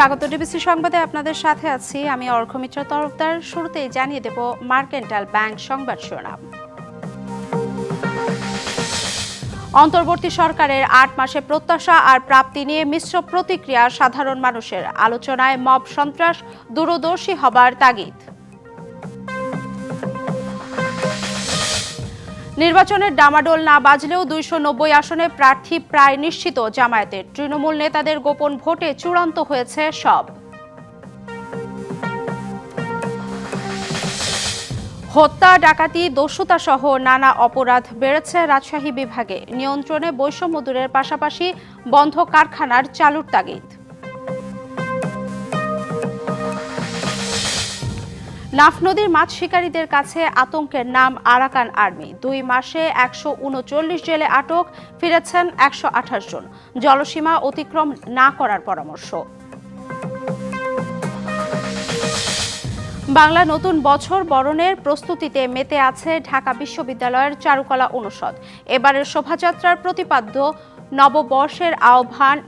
স্বাগত ডিবিসি সংবাদে আপনাদের সাথে আছি। আমি অর্ঘ মিত্র তরফদার। শুরুতেই জানিয়ে দেব মার্কেন্টাল ব্যাংক সংবাদ শিরোনাম। অন্তর্বর্তী সরকারের আট মাসে প্রত্যাশা আর প্রাপ্তি নিয়ে মিশ্র প্রতিক্রিয়া সাধারণ মানুষের। আলোচনায় মব সন্ত্রাস, দূরদর্শী হবার তাগিদ। নির্বাচনের ডামাডোল না বাজলেও দুইশো নব্বই আসনে প্রার্থী প্রায় নিশ্চিত জামায়াতের। তৃণমূল নেতাদের গোপন ভোটে চূড়ান্ত হয়েছে সব। হত্যা, ডাকাতি, দস্যুতা সহ নানা অপরাধ বেড়েছে রাজশাহী বিভাগে। নিয়ন্ত্রণে বৈষম্য দূরের পাশাপাশি বন্ধ কারখানার চালুর তাগিদ। নাফ নদীর মাছ শিকারীদের কাছে আতঙ্কের নাম আরাকান আর্মি। দুই মাসে একশো উনচল্লিশ জেলে আটক, ফিরেছেন একশো আঠাশ জন। জলসীমা অতিক্রম না করার পরামর্শ। বাংলা নতুন বছর বরণের প্রস্তুতিতে মেতে আছে ঢাকা বিশ্ববিদ্যালয়ের চারুকলা অনুষদ। এবারের শোভাযাত্রার প্রতিপাদ্য নববর্ষের আহ্বান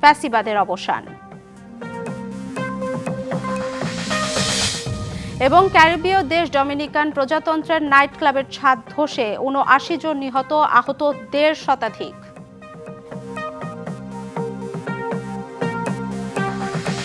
ফ্যাসিবাদের অবসান। এবং ক্যারিবীয় দেশ ডমিনিকান প্রজাতন্ত্রের নাইট ক্লাবের ছাদ ধসে উনআশি জন নিহত, আহত দেড় শতাধিক।